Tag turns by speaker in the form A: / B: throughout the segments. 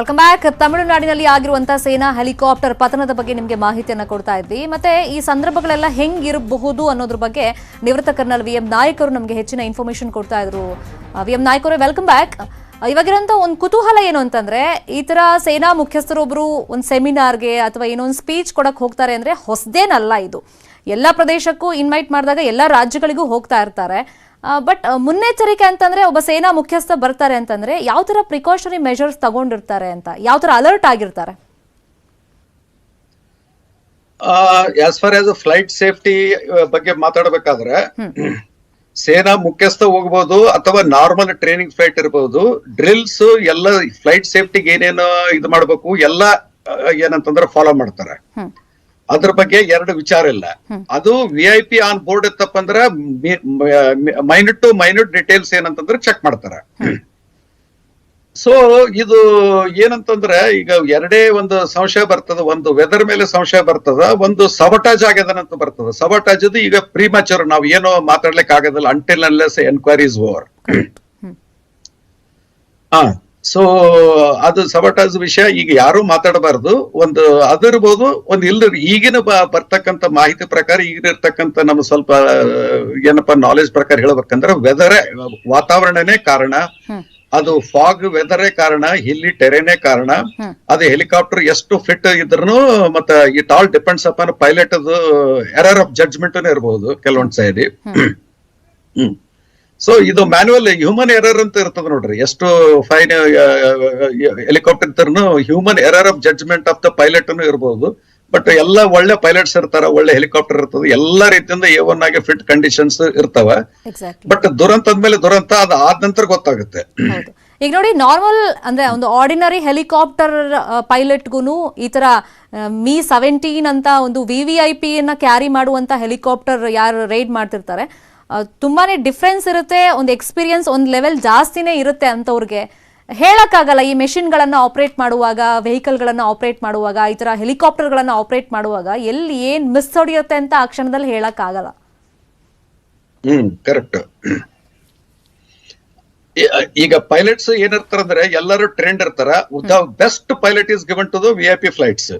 A: Welcome back ತಮಿಳುನಾಡಿನಲ್ಲಿ ಆಗಿರುವಂತಹ ಸೇನಾ ಹೆಲಿಕಾಪ್ಟರ್ ಪತನದ ಬಗ್ಗೆ ನಿಮಗೆ ಮಾಹಿತಿಯನ್ನು ಕೊಡ್ತಾ ಇದ್ವಿ. ಮತ್ತೆ ಈ ಸಂದರ್ಭಗಳೆಲ್ಲ ಹೆಂಗಿರಬಹುದು ಅನ್ನೋದ್ರ ಬಗ್ಗೆ ನಿವೃತ್ತ ಕರ್ನಲ್ ವಿ ಎಂ ನಾಯಕರು ನಮಗೆ ಹೆಚ್ಚಿನ ಇನ್ಫಾರ್ಮೇಶನ್ ಕೊಡ್ತಾ ಇದ್ರು. ವಿ ಎಂ ನಾಯಕರು ವೆಲ್ಕಮ್ ಬ್ಯಾಕ್ ಇವಾಗಿರೋಂಥ ಒಂದು ಕುತೂಹಲ ಏನು ಅಂತಂದ್ರೆ, ಈ ತರ ಸೇನಾ ಮುಖ್ಯಸ್ಥರೊಬ್ರು ಒಂದು ಸೆಮಿನಾರ್ಗೆ ಅಥವಾ ಏನೋ ಒಂದು ಸ್ಪೀಚ್ ಕೊಡಕ್ಕೆ ಹೋಗ್ತಾರೆ ಅಂದ್ರೆ ಹೊಸದೇನಲ್ಲ ಇದು. ಎಲ್ಲ ಪ್ರದೇಶಕ್ಕೂ ಇನ್ವೈಟ್ ಮಾಡಿದಾಗ ಎಲ್ಲ ರಾಜ್ಯಗಳಿಗೂ ಹೋಗ್ತಾ ಇರ್ತಾರೆ. ಬಟ್ ಮುನ್ನೆಚ್ಚರಿಕೆ ಅಂತಂದ್ರೆ ಒಬ್ಬ ಸೇನಾ ಮುಖ್ಯಸ್ಥ ಬರ್ತಾರೆ ಅಂತಂದ್ರೆ ಯಾವ ತರ ಪ್ರಿಕಾಷನರಿ ಮೆಷರ್ಸ್ ತಗೊಂಡಿರ್ತಾರೆ ಅಂತ ಯಾವ ತರ ಅಲರ್ಟ್ ಆಗಿರ್ತಾರೆ?
B: As far as flight safety ಬಗ್ಗೆ ಮಾತಾಡಬೇಕಾದ್ರೆ ಸೇನಾ ಮುಖ್ಯಸ್ಥ ಹೋಗ್ಬೋದು ಅಥವಾ ನಾರ್ಮಲ್ ಟ್ರೈನಿಂಗ್ ಫ್ಲೈಟ್ ಇರಬಹುದು ಡ್ರಿಲ್ಸ್ ಎಲ್ಲ ಫ್ಲೈಟ್ ಸೇಫ್ಟಿಗೆ ಏನೇನು ಇದು ಮಾಡಬೇಕು ಎಲ್ಲ ಏನಂತಂದ್ರೆ ಫಾಲೋ ಮಾಡ್ತಾರೆ. ಅದ್ರ ಬಗ್ಗೆ ಎರಡು ವಿಚಾರ ಇಲ್ಲ. ಅದು V I P on board ಇತ್ತಪ್ಪ ಅಂದ್ರೆ ಮೈನ್ಯೂಟ್ ಟು ಮೈನ್ಯೂಟ್ ಡಿಟೇಲ್ಸ್ ಏನಂತಂದ್ರೆ ಚೆಕ್ ಮಾಡ್ತಾರೆ. ಸೊ ಇದು ಏನಂತಂದ್ರೆ ಈಗ ಎರಡೇ ಒಂದು ಸಂಶಯ ಬರ್ತದ ಒಂದು ವೆದರ್ ಮೇಲೆ ಸಂಶಯ ಬರ್ತದ ಒಂದು ಸಬಟಾಜ್ ಆಗ್ಯದನಂತ ಬರ್ತದ. ಸಬಟಾಜ್ ಈಗ ಪ್ರೀಮಚರ್ ನಾವು ಏನೋ ಮಾತಾಡ್ಲಿಕ್ಕೆ ಆಗೋದಿಲ್ಲ ಅಂಟಿಲ್ ಅನ್ಲೆಸ್ ಎನ್ಕ್ವೈರೀಸ್ ಓವರ್ ಹಾ. ಸೊ ಅದು ಸಬಟಾಜ್ ವಿಷಯ ಈಗ ಯಾರು ಮಾತಾಡಬಾರದು. ಒಂದು ಅದಿರ್ಬೋದು ಒಂದು ಇಲ್ಲ ಈಗಿನ ಬರ್ತಕ್ಕಂಥ ಬರ್ತಕ್ಕಂತ ಮಾಹಿತಿ ಪ್ರಕಾರ ಈಗಿರ್ತಕ್ಕಂಥ ನಮ್ಮ ಸ್ವಲ್ಪ ಏನಪ್ಪಾ ನಾಲೆಜ್ ಪ್ರಕಾರ ಹೇಳ್ಬೇಕಂದ್ರೆ ವೆದರೇ ವಾತಾವರಣನೇ ಕಾರಣ. ಅದು ಫಾಗ್ ವೆದರೇ ಕಾರಣ ಹಿಲ್ಲಿ ಟೆರೆನೇ ಕಾರಣ. ಅದು ಹೆಲಿಕಾಪ್ಟರ್ ಎಷ್ಟು ಫಿಟ್ ಇದ್ರು ಮತ್ತೆ it all depends upon pilot error of judgement ಇರಬಹುದು ಕೆಲವೊಂದ್ ಸೈಡಿ. ಹ್ಮ್. ಸೊ ಇದು ಮ್ಯಾನುವಲ್ ಹ್ಯೂಮನ್ ಎರರ್ ಅಂತ ಇರ್ತದೆ ನೋಡ್ರಿ. ಎಷ್ಟು fine helicopter human error of judgement of the pilot ಇರಬಹುದು ಬಟ್ ಎಲ್ಲ ಒಳ್ಳೆ ಪೈಲಟ್ಸ್ ಇರ್ತಾರ ಒಳ್ಳೆ ಹೆಲಿಕಾಪ್ಟರ್ ಇರ್ತದೆ. ಎಲ್ಲಾ ರೀತಿಯಿಂದ ಎ ಒನ್ ಆಗಿ ಫಿಟ್ ಕಂಡೀಷನ್ಸ್ ಇರ್ತಾವ. ಬಟ್ ದುರಂತ ಮೇಲೆ ದುರಂತ ಅದು ಆದ ನಂತರ ಗೊತ್ತಾಗುತ್ತೆ.
A: ಈಗ ನೋಡಿ ನಾರ್ಮಲ್ ಅಂದ್ರೆ ಒಂದು ಆರ್ಡಿನರಿ ಹೆಲಿಕಾಪ್ಟರ್ ಪೈಲಟ್ಗೂ ಈ ತರ ಮಿ ಸೆವೆಂಟೀನ್ ಅಂತ ಒಂದು V V I P carry ಮಾಡುವಂತ ಹೆಲಿಕಾಪ್ಟರ್ ಯಾರು ರೈಡ್ ಮಾಡ್ತಿರ್ತಾರೆ. ತುಂಬಾನೇ ಡಿಫ್ರೆನ್ಸ್ ಇರುತ್ತೆ, ಒಂದು ಎಕ್ಸ್ಪೀರಿಯನ್ಸ್ ಒಂದು ಲೆವೆಲ್ ಜಾಸ್ತಿನೇ ಇರುತ್ತೆ ಅಂತವ್ರಿಗೆ. ಹೇಳಕ್ಕಾಗಲ್ಲ, ಈ ಮೆಷಿನ್ಗಳನ್ನು ಆಪರೇಟ್ ಮಾಡುವಾಗ ವೆಹಿಕಲ್ಗಳನ್ನು ಆಪರೇಟ್ ಮಾಡುವಾಗ, ಈ ತರ ಹೆಲಿಕಾಪ್ಟರ್ಗಳನ್ನು ಆಪರೇಟ್ ಮಾಡುವಾಗ ಎಲ್ಲಿ ಏನ್ ಮಿಸ್ ಹೊಡೆಯುತ್ತೆ ಅಂತ ಆ ಕ್ಷಣದಲ್ಲಿ ಹೇಳೋಕ್ಕಾಗಲ್ಲ.
B: ಹ್ಮ್ ಕರೆಕ್ಟ್ ಈಗ ಪೈಲಟ್ಸ್ ಏನಿರ್ತಾರಂದ್ರೆ ಎಲ್ಲರೂ ಟ್ರೆಂಡ್ ಇರ್ತಾರ. Best pilot is given to the V I P flights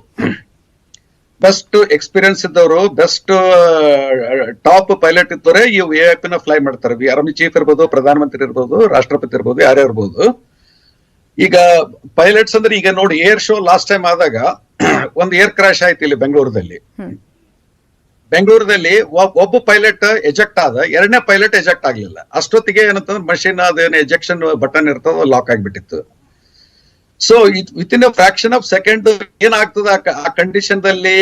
B: best experience ಇದ್ದವರು ಬೆಸ್ಟ್ ಟಾಪ್ ಪೈಲಟ್ ಇದ್ದವರೇ ಈ ವಿ ಐ ನ ಫ್ಲೈ ಮಾಡ್ತಾರೆ. ವಿ ಆರ್ಮಿ ಚೀಫ್ ಇರ್ಬೋದು ಪ್ರಧಾನಮಂತ್ರಿ ಇರ್ಬೋದು ರಾಷ್ಟ್ರಪತಿ ಇರ್ಬೋದು ಯಾರೇ ಇರ್ಬೋದು. ಈಗ ಪೈಲಟ್ಸ್ ಅಂದ್ರೆ ಈಗ ನೋಡಿ ಏರ್ ಶೋ ಲಾಸ್ಟ್ ಟೈಮ್ ಆದಾಗ ಒಂದು ಏರ್ ಕ್ರಾಶ್ ಆಯ್ತು ಇಲ್ಲಿ ಬೆಂಗಳೂರದಲ್ಲಿ
A: ಬೆಂಗಳೂರಿನಲ್ಲಿ
B: ಬೆಂಗಳೂರಲ್ಲಿ ಒಬ್ಬ ಪೈಲಟ್ ಎಜೆಕ್ಟ್ ಆದ ಎರಡನೇ ಪೈಲಟ್ ಎಜೆಕ್ಟ್ ಆಗ್ಲಿಲ್ಲ. ಅಷ್ಟೊತ್ತಿಗೆ ಏನಂತಂದ್ರೆ ಮಷಿನ್ ಅದೇನು ಎಜೆಕ್ಷನ್ ಬಟನ್ ಇರ್ತದ ಲಾಕ್ ಆಗ್ಬಿಟ್ಟಿತ್ತು. So with in a fraction of second ಏನ್ ಆ ಕಂಡೀಷನ್ ದಲ್ಲಿ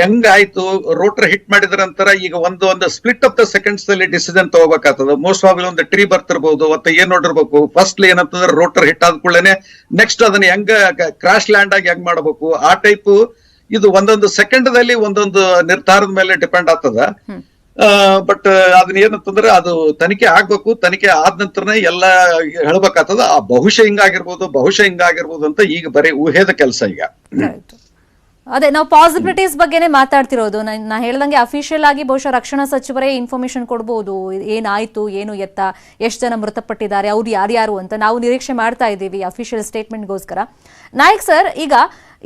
B: ಹೆಂಗ್ ಆಯ್ತು? ರೋಟರ್ ಹಿಟ್ ಮಾಡಿದ್ರ ನಂತರ ಈಗ ಒಂದು ಒಂದು ಸ್ಪ್ಲಿಟ್ ಆಫ್ ದ ಸೆಕೆಂಡ್ಸ್ ಅಲ್ಲಿ ಡಿಸಿಷನ್ ತಗೋಬೇಕಾಗ್ತದೆ. ಮೋಸ್ಟ್ ಆಫ್ ಒಂದು ಟ್ರೀ ಬರ್ತಿರ್ಬಹುದು ಮತ್ತೆ ಏನ್ ನೋಡಿರ್ಬೇಕು? ಫಸ್ಟ್ ಏನಂತಂದ್ರೆ ರೋಟರ್ ಹಿಟ್ ಆದ ಕೂಡಲೇ ನೆಕ್ಸ್ಟ್ ಅದನ್ನ ಹೆಂಗ ಕ್ರಾಶ್ ಲ್ಯಾಂಡ್ ಆಗಿ ಹೆಂಗ್ ಮಾಡಬೇಕು? ಆ ಟೈಪ್ ಇದು ಒಂದೊಂದು ಸೆಕೆಂಡ್ ದಲ್ಲಿ ಒಂದೊಂದು ನಿರ್ಧಾರದ ಮೇಲೆ ಡಿಪೆಂಡ್ ಆಗ್ತದ. ಬಟ್ ಅದನ್ನ ಏನಂತಂದ್ರೆ ಅದು ತನಿಖೆ ಆಗ್ಬೇಕು, ತನಿಖೆ ಆದ ನಂತರನೇ ಎಲ್ಲ ಹೇಳ್ಬೇಕಾಗ್ತದ. ಆ ಬಹುಶಃ ಹಿಂಗಾಗಿರ್ಬೋದು ಬಹುಶಃ ಹಿಂಗಾಗಿರ್ಬೋದು ಅಂತ ಈಗ ಬರೀ ಊಹೆದ ಕೆಲಸ ಈಗ.
A: ಅದೇ ನಾವು ಪಾಸಿಬಿಲಿಟೀಸ್ ಬಗ್ಗೆನೇ ಮಾತಾಡ್ತಿರೋದು. ನಾ ಹೇಳ್ದಂಗೆ ಅಫಿಷಿಯಲ್ ಆಗಿ ಬಹುಶಃ ರಕ್ಷಣಾ ಸಚಿವರೇ ಇನ್ಫಾರ್ಮೇಶನ್ ಕೊಡ್ಬೋದು. ಏನಾಯ್ತು, ಏನು ಎತ್ತ, ಎಷ್ಟು ಜನ ಮೃತಪಟ್ಟಿದ್ದಾರೆ, ಅವ್ರು ಯಾರ್ಯಾರು ಅಂತ ನಾವು ನಿರೀಕ್ಷೆ ಮಾಡ್ತಾ ಇದ್ದೀವಿ ಅಫಿಷಿಯಲ್ ಸ್ಟೇಟ್ಮೆಂಟ್ಗೋಸ್ಕರ ನಾಯಕ್ ಸರ್ ಈಗ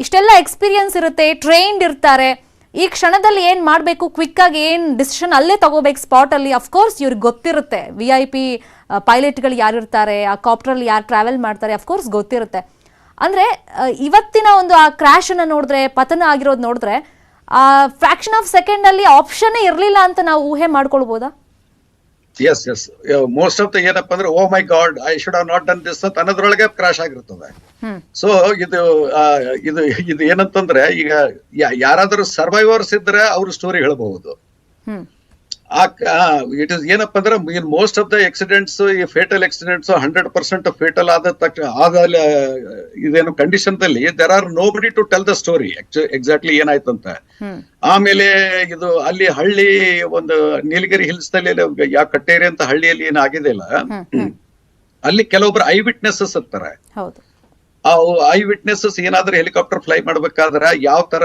A: ಇಷ್ಟೆಲ್ಲ ಎಕ್ಸ್ಪೀರಿಯನ್ಸ್ ಇರುತ್ತೆ ಟ್ರೈನ್ಡ್ ಇರ್ತಾರೆ. ಈ ಕ್ಷಣದಲ್ಲಿ ಏನ್ ಮಾಡಬೇಕು? ಕ್ವಿಕ್ ಆಗಿ ಏನ್ ಡಿಸಿಷನ್ ಅಲ್ಲೇ ತಗೋಬೇಕು ಸ್ಪಾಟ್ ಅಲ್ಲಿ? ಅಫ್ಕೋರ್ಸ್ ಇವ್ರಿಗೆ ಗೊತ್ತಿರುತ್ತೆ. ವಿ ಐ ಪಿ ಪೈಲಟ್ಗಳು ಯಾರು ಇರ್ತಾರೆ, ಆ ಕಾಪ್ಟ್ರಲ್ಲಿ ಯಾರು ಟ್ರಾವೆಲ್ ಮಾಡ್ತಾರೆ ಅಫ್ಕೋರ್ಸ್ ಗೊತ್ತಿರುತ್ತೆ. ಅಂದ್ರೆ ಇವತ್ತಿನ ಒಂದು ಆ ಕ್ರಾಶ್ ಅನ್ನ ನೋಡಿದ್ರೆ, ಪತನ ಆಗಿರೋದು ನೋಡಿದ್ರೆ, ಆ ಫ್ರಾಕ್ಷನ್ ಆಫ್ ಸೆಕೆಂಡ್ ಅಲ್ಲಿ ಆಪ್ಷನ್ ಇರ್ಲಿಲ್ಲ ಅಂತ ನಾವು ಊಹೆ ಮಾಡ್ಕೊಳ್ಬೋದಾ?
B: Yes yes most of the ಏನಪ್ಪ ಅಂದ್ರೆ ಓ my God I should have not done this ಅಂತ ಅನ್ನೋದ್ರೊಳಗೆ ಕ್ರಾಶ್ ಆಗಿರ್ತದೆ. ಸೊ ಇದು ಇದು ಇದು ಏನಂತಂದ್ರೆ ಈಗ ಯಾರಾದ್ರೂ ಸರ್ವೈವರ್ಸ್ ಇದ್ರೆ ಅವ್ರ ಸ್ಟೋರಿ ಹೇಳ್ಬಹುದು.
A: ಹ್ಮ್
B: ಇಟ್ ಇಸ್ ಏನಪ್ಪ ಅಂದ್ರೆ in most of the accidents ಈ fatal accidents hundred percent fatal ಆದ ತಕ್ಷಣ ಆದ ಇದೇನು ಕಂಡೀಷನ್ ದಲ್ಲಿ there are nobody to tell the story exactly
A: ಏನಾಯ್ತಂತ?
B: ಆಮೇಲೆ ಇದು ಅಲ್ಲಿ ಹಳ್ಳಿ ಒಂದು ನೀಲಗಿರಿ ಹಿಲ್ಸ್ನಲ್ಲಿ ಯಾವ ಕಟ್ಟೇರಿ ಅಂತ ಹಳ್ಳಿಯಲ್ಲಿ ಏನಾಗಿದೆ ಆಗಿದೆಯಲ್ಲ ಅಲ್ಲಿ ಕೆಲವೊಬ್ರು ಐ ವಿಟ್ನೆಸಸ್ ಆ ಐ ವಿಟ್ನೆಸಸ್ ಏನಾದ್ರೂ ಹೆಲಿಕಾಪ್ಟರ್ ಫ್ಲೈ ಮಾಡ್ಬೇಕಾದ್ರೆ ಯಾವ ತರ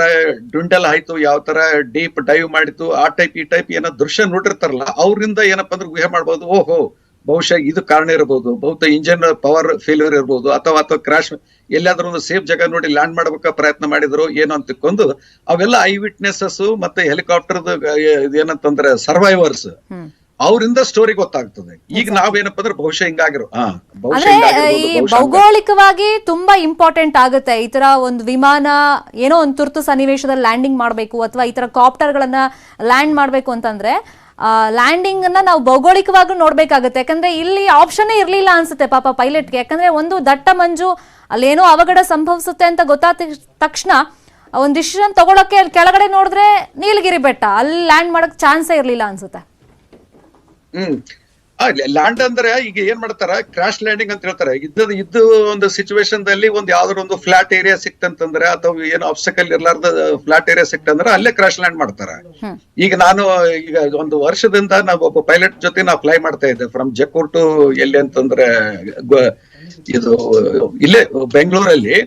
B: ಡುಂಡಲ್ ಆಯ್ತು, ಯಾವ ತರ ಡೀಪ್ ಡೈವ್ ಮಾಡಿತು, ಆ ಟೈಪ್ ಈ ಟೈಪ್ ಏನೋ ದೃಶ್ಯ ನೋಡಿರ್ತಾರಲ್ಲ, ಅವ್ರಿಂದ ಏನಪ್ಪಾ ಅಂದ್ರೆ ಊಹೆ ಮಾಡ್ಬೋದು, ಓಹೋ, ಬಹುಶಃ ಇದು ಕಾರಣ ಇರಬಹುದು ಬಹುತೇಕ ಇಂಜಿನ್ ಪವರ್ ಫೇಲ್ಯೂರ್ ಇರಬಹುದು ಅಥವಾ ಅಥವಾ ಕ್ರಾಶ್ ಎಲ್ಲಾದ್ರೂ ಒಂದು ಸೇಫ್ ಜಾಗ ನೋಡಿ ಲ್ಯಾಂಡ್ ಮಾಡ್ಬೇಕ ಪ್ರಯತ್ನ ಮಾಡಿದ್ರು ಏನು ಅಂತ ಅವೆಲ್ಲ ಐ ವಿಟ್ನೆಸಸ್ ಮತ್ತೆ ಹೆಲಿಕಾಪ್ಟರ್ ಏನಂತಂದ್ರೆ ಸರ್ವೈವರ್ಸ್ ಅವರಿಂದ ಸ್ಟೋರಿ ಗೊತ್ತಾಗ್ತದೆ. ಈಗ ನಾವೇನಪ್ಪ ಅಂದ್ರೆ ಬಹುಶಃ ಹಿಂಗಾಗಿರೋ
A: ಈ ಭೌಗೋಳಿಕವಾಗಿ ತುಂಬಾ ಇಂಪಾರ್ಟೆಂಟ್ ಆಗುತ್ತೆ. ಈ ತರ ಒಂದು ವಿಮಾನ ಏನೋ ಒಂದು ತುರ್ತು ಸನ್ನಿವೇಶದಲ್ಲಿ ಲ್ಯಾಂಡಿಂಗ್ ಮಾಡಬೇಕು ಅಥವಾ ಈ ತರ ಕಾಪ್ಟರ್ಗಳನ್ನ ಲ್ಯಾಂಡ್ ಮಾಡಬೇಕು ಅಂತಂದ್ರೆ ಲ್ಯಾಂಡಿಂಗ್ ಅನ್ನ ನಾವು ಭೌಗೋಳಿಕವಾಗಿ ನೋಡ್ಬೇಕಾಗುತ್ತೆ. ಯಾಕಂದ್ರೆ ಇಲ್ಲಿ ಆಪ್ಷನ್ ಇರ್ಲಿಲ್ಲ ಅನ್ಸುತ್ತೆ ಪಾಪ ಪೈಲಟ್ಗೆ ಯಾಕಂದ್ರೆ ಒಂದು ದಟ್ಟ ಮಂಜು ಅಲ್ಲೇನೋ ಅವಘಡ ಸಂಭವಿಸುತ್ತೆ ಅಂತ ಗೊತ್ತಾದ ತಕ್ಷಣ ಒಂದು ಡಿಸಿಷನ್ ತಗೊಳಕ್ಕೆ ಅಲ್ಲಿ ಕೆಳಗಡೆ ನೋಡಿದ್ರೆ ನೀಲಗಿರಿ ಬೆಟ್ಟ. ಅಲ್ಲಿ ಲ್ಯಾಂಡ್ ಮಾಡಕ್ ಚಾನ್ಸೇ ಇರ್ಲಿಲ್ಲ ಅನ್ಸುತ್ತೆ.
B: ಹ್ಮ್. ಲ್ಯಾಂಡ್ ಅಂದ್ರೆ ಈಗ ಏನ್ ಮಾಡ್ತಾರ? ಕ್ರಾಶ್ ಲ್ಯಾಂಡಿಂಗ್ ಅಂತ ಹೇಳ್ತಾರೆ. ಇದ್ದದ ಇದ್ದು ಒಂದು ಸಿಚುವೇಶನ್ ದಲ್ಲಿ ಒಂದ್ ಯಾವ್ದಾರ ಒಂದು ಫ್ಲಾಟ್ ಏರಿಯಾ ಸಿಕ್ತಂತಂದ್ರೆ ಅಥವಾ ಏನು ಆಬ್ಸ್ಟಕಲ್ ಇರ್ಲಾರ್ದ ಫ್ಲಾಟ್ ಏರಿಯಾ ಸಿಕ್ತಂದ್ರೆ ಅಲ್ಲೇ ಕ್ರಾಶ್ ಲ್ಯಾಂಡ್ ಮಾಡ್ತಾರ. ಈಗ ನಾನು ಈಗ ಒಂದು ವರ್ಷದಿಂದ ನಾವು ಒಬ್ಬ ಪೈಲಟ್ ಜೊತೆ ನಾವು ಫ್ಲೈ ಮಾಡ್ತಾ ಇದ್ದೆ. ಫ್ರಮ್ ಜಕ್ಕೂರ್ ಟು ಎಲ್ಲಿ ಅಂತಂದ್ರೆ ಇದು ಇಲ್ಲೇ ಬೆಂಗಳೂರಲ್ಲಿ.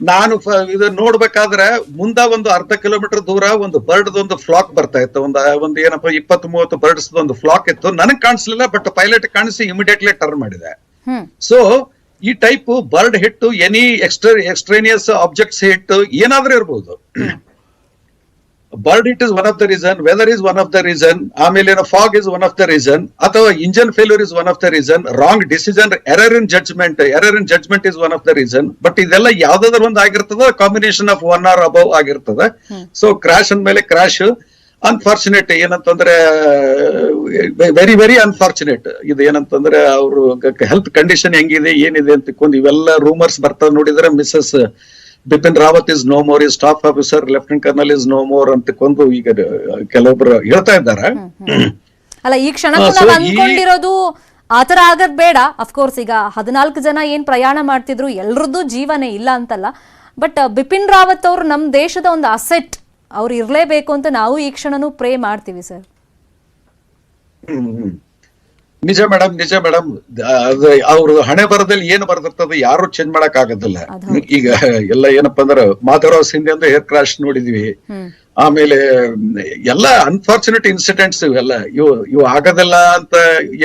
B: ನಾನು ಇದು ನೋಡ್ಬೇಕಾದ್ರೆ ಮುಂದ ಒಂದು ಅರ್ಧ ಕಿಲೋಮೀಟರ್ ದೂರ ಒಂದು ಬರ್ಡ್ ಒಂದು ಫ್ಲಾಕ್ ಬರ್ತಾ ಇತ್ತು. ಒಂದು ಒಂದು ಏನಪ್ಪ ಇಪ್ಪತ್ತು ಮೂವತ್ತು ಬರ್ಡ್ಸ್ ಒಂದು ಫ್ಲಾಕ್ ಇತ್ತು. ನನಗ್ ಕಾಣಿಸ್ಲಿಲ್ಲ ಬಟ್ ಪೈಲಟ್ ಕಾಣಿಸಿ ಇಮಿಡಿಯೇಟ್ಲಿ ಟರ್ನ್ ಮಾಡಿದೆ. ಸೊ ಈ type bird hit any extra extraneous objects hit ಏನಾದ್ರೂ ಇರ್ಬೋದು. Bird it is one of the reason weather is one of the reason ಆಮೇಲೆ ಏನೋ fog is one of the reason ಅಥವಾ engine failure is one of the reason wrong decision error in judgement error in judgement is one of the reason but ಇದೆಲ್ಲ ಯಾವ್ದಾದ್ರು ಒಂದು ಆಗಿರ್ತದ combination of one or above ಆಗಿರ್ತದೆ. So crash ಅಂದ್ಮೇಲೆ crash unfortunate ಏನಂತಂದ್ರೆ very very unfortunate ಇದು ಏನಂತಂದ್ರೆ ಅವರು ಹೆಲ್ತ್ ಕಂಡೀಷನ್ ಹೆಂಗಿದೆ ಏನಿದೆ ಅಂತ ಇವೆಲ್ಲ ರೂಮರ್ಸ್ ಬರ್ತದೆ ನೋಡಿದ್ರೆ Mrs Bipin Rawat is no more is staff officer lieutenant colonel is no more ಅಂತ ಕೊಂದು ಈಗ ಕೆಲವೊಬ್ರು ಹೇಳ್ತಾ ಇದ್ದಾರೆ.
A: ಅಲ್ಲ ಈ
B: ಕ್ಷಣ
A: ಅನ್ಕೊಂಡಿರೋದು ಆತರ ಆಗದ್ ಬೇಡ. ಅಫ್ಕೋರ್ಸ್ ಈಗ ಹದಿನಾಲ್ಕು ಜನ ಏನ್ ಪ್ರಯಾಣ ಮಾಡ್ತಿದ್ರು ಎಲ್ರದ್ದು ಜೀವನೇ ಇಲ್ಲ ಅಂತಲ್ಲ. ಬಟ್ ಬಿಪಿನ್ ರಾವತ್ ಅವರು ನಮ್ಮ ದೇಶದ ಒಂದು ಅಸೆಟ್ ಅವ್ರು ಇರಲೇಬೇಕು ಅಂತ ನಾವು ಈ ಕ್ಷಣನೂ ಪ್ರೇ ಮಾಡ್ತೀವಿ ಸರ್.
B: ನಿಜ ಮೇಡಮ್ ನಿಜ ಮೇಡಮ್ ಅದು ಅವ್ರ ಹಣೆ ಬರದಲ್ಲಿ ಏನು ಬರ್ದಿರ್ತದೆ ಯಾರು ಚೇಂಜ್ ಮಾಡಕ್ ಆಗೋದಿಲ್ಲ. ಈಗ ಎಲ್ಲ ಏನಪ್ಪಾ ಅಂದ್ರೆ ಮಾಧವರಾವ್ ಸಿಂಧೆ ಅಂದ್ರೆ ಏರ್ ಕ್ರಾಶ್ ನೋಡಿದ್ವಿ. ಆಮೇಲೆ ಎಲ್ಲ ಅನ್ಫಾರ್ಚುನೇಟ್ ಇನ್ಸಿಡೆಂಟ್ಸ್ ಇವೆಲ್ಲ. ಇವು ಇವು ಆಗೋದಿಲ್ಲ ಅಂತ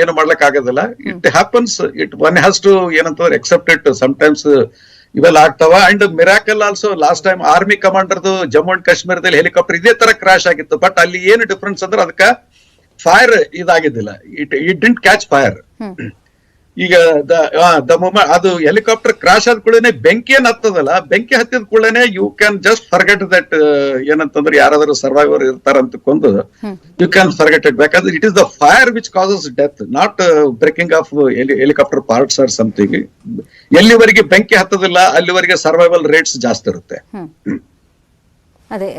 B: ಏನು ಮಾಡ್ಲಕ್ ಆಗೋದಿಲ್ಲ. It happens it one has to ಏನಂತಂದ್ರೆ ಎಕ್ಸೆಪ್ಟ್ ಇಟ್ ಟೈಮ್ಸ್ ಇವೆಲ್ಲ ಆಗ್ತಾವ. And miracle also last time army ಕಮಾಂಡರ್ದು Jammu and ಕಾಶ್ಮೀರದಲ್ಲಿ ಹೆಲಿಕಾಪ್ಟರ್ ಇದೇ ತರ ಕ್ರಾಶ್ ಆಗಿತ್ತು. ಬಟ್ ಅಲ್ಲಿ ಏನು ಡಿಫ್ರೆನ್ಸ್ ಅಂದ್ರೆ ಅದಕ್ಕೆ fire ಇದಾಗಿದ್ದಿಲ್ಲ. It it didn't catch fire ಈಗ ದ ಮೊಮೆಂಟ್ ಅದು ಹೆಲಿಕಾಪ್ಟರ್ ಕ್ರಾಶ್ ಆದ ಕೂಡಲೇ ಬೆಂಕಿ ಏನ್ ಹತ್ತದಲ್ಲ ಬೆಂಕಿ ಹತ್ತಿದ ಕೂಡಲೇ you can just forget that ಏನಂತಂದ್ರೆ ಯಾರಾದ್ರೂ ಸರ್ವೈವರ್ ಇರ್ತಾರ ಅಂತಕೊಂಡು
A: hmm.
B: You can forget it ಯಾಕಂದ್ರೆ it is the fire which causes death not breaking of helicopter parts or something ಎಲ್ಲಿವರೆಗೆ ಬೆಂಕಿ ಹತ್ತದಿಲ್ಲ ಅಲ್ಲಿವರೆಗೆ ಸರ್ವೈವಲ್ ರೇಟ್ಸ್ ಜಾಸ್ತಿ ಇರುತ್ತೆ.
A: ಅದೇ